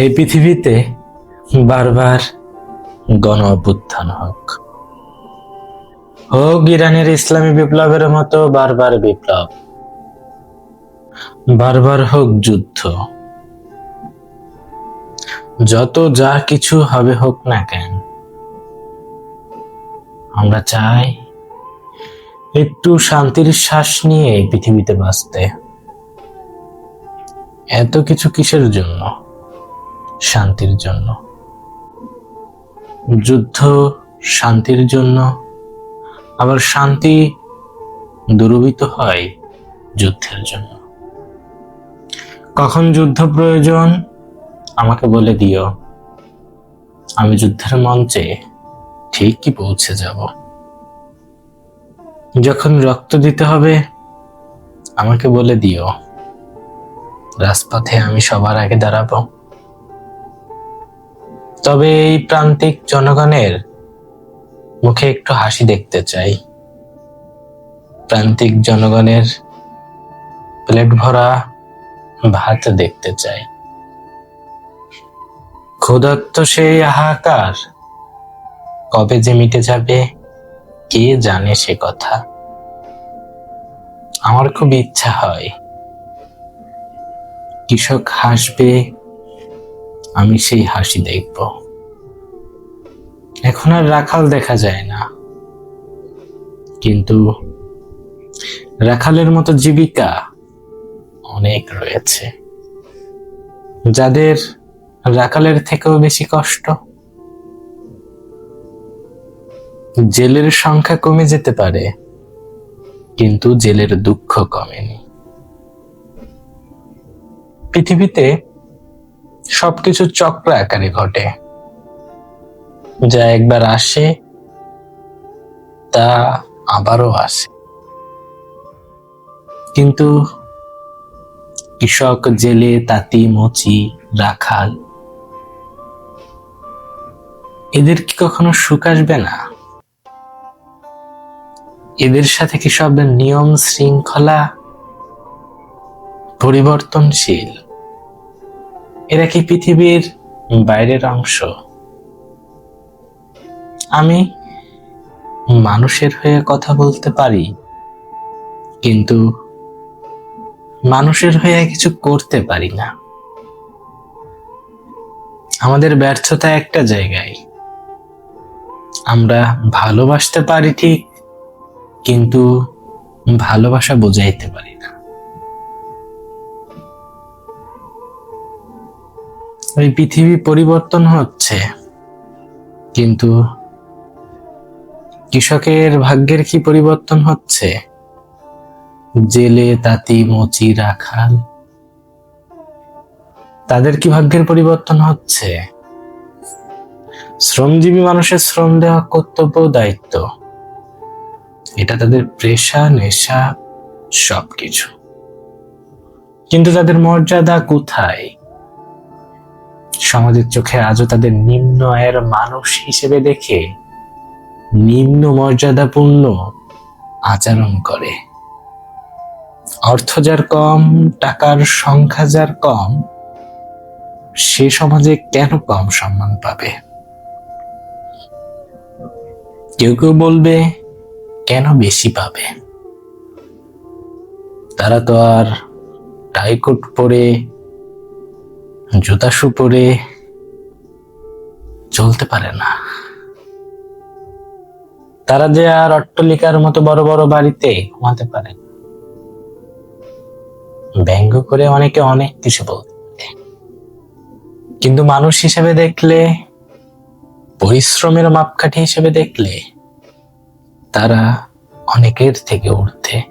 এই পৃথিবীতে বারবার গণ অভ্যুত্থান হোক। হোক ইরানের ইসলামী বিপ্লবের মতো বারবার বিপ্লব, বারবার হোক যুদ্ধ। যত যা কিছু হবে হোক না কেন, আমরা চাই একটু শান্তির শ্বাস নিয়ে এই পৃথিবীতে বাঁচতে। এত কিছু কিসের জন্য? শান্তির জন্য। যুদ্ধ শান্তির জন্য। আবার শান্তি দুর্বিত হয় যুদ্ধের জন্য। কখন যুদ্ধ প্রয়োজন? আমাকে বলে দিও। আমি যুদ্ধের মঞ্চে ঠিকই পৌঁছে যাব। যখন রক্ত দিতে হবে, আমাকে বলে দিও। রাজপথে আমি সবার আগে দাঁড়াবো। তবে এই প্রান্তিক জনগণের মুখে একটু হাসি দেখতে চাই। প্রান্তিক জনগণের প্লেট ভরা ভাত দেখতে চাই। ক্ষুধার্ত সেই হাহাকার কবে যে মিটে যাবে, কে জানে সে কথা। আমার খুব ইচ্ছা হয়, কৃষক হাসবে আমি সেই হাসি দেখব। এখন আর রাখাল দেখা যায় না। কিন্তু রাখালের মতো জীবিকা অনেক রয়েছে। যাদের রাখালের থেকেও বেশি কষ্ট। জেলের সংখ্যা কমে যেতে পারে, কিন্তু জেলের দুঃখ কমেনি। পৃথিবীতে সবকিছু চক্র আকারে ঘটে। যা একবার আসে, তা আবারও আসে। কিন্তু কৃষক, জেলে, তাঁতি, মচি, রাখাল, এদের কি কখনো সুখ আসবে না? এদের সাথে কি সব নিয়ম শৃঙ্খলা পরিবর্তনশীল? এরা কি পৃথিবীর বাইরের অংশ? আমি মানুষের হয়ে কথা বলতে পারি, কিন্তু মানুষের হয়ে কিছু করতে পারি না। আমাদের ব্যর্থতা একটা জায়গায়। আমরা ভালোবাসতে পারি ঠিক, কিন্তু ভালোবাসা বোঝাইতে পারি ওই পৃথিবী পরিবর্তন হচ্ছে। কিন্তু কৃষকের ভাগ্যের কি পরিবর্তন হচ্ছে? জেলে, তাঁতি, মচি, রাখাল, তাদের কি ভাগ্যের পরিবর্তন হচ্ছে? শ্রমজীবী মানুষের শ্রম দেওয়া কর্তব্য দায়িত্ব। এটা তাদের পেশা, নেশা, সবকিছু। কিন্তু তাদের মর্যাদা কোথায়? সমাজের চোখে আজও তাদের নিম্ন আয়ের মানুষ হিসেবে দেখে নিম্ন মর্যাদাপূর্ণ আচরণ করে। অর্থ যার কম, টাকার সংখ্যা যার কম, সে সমাজে কেন কম সম্মান পাবে? কেউ কেউ বলবে, কেন বেশি পাবে? তারা তো আর টাইকোট পরে জুতা শু পরে চলতে পারে না। তারা যে আর অট্টলিকার মতো বড় বড় বাড়িতে ঘুমাতে পারে। ব্যঙ্গ করে অনেকে অনেক কিছু বলতে কিন্তু মানুষ হিসেবে দেখলে, পরিশ্রমের মাপকাঠি হিসেবে দেখলে, তারা অনেকের থেকে ঊর্ধ্বে।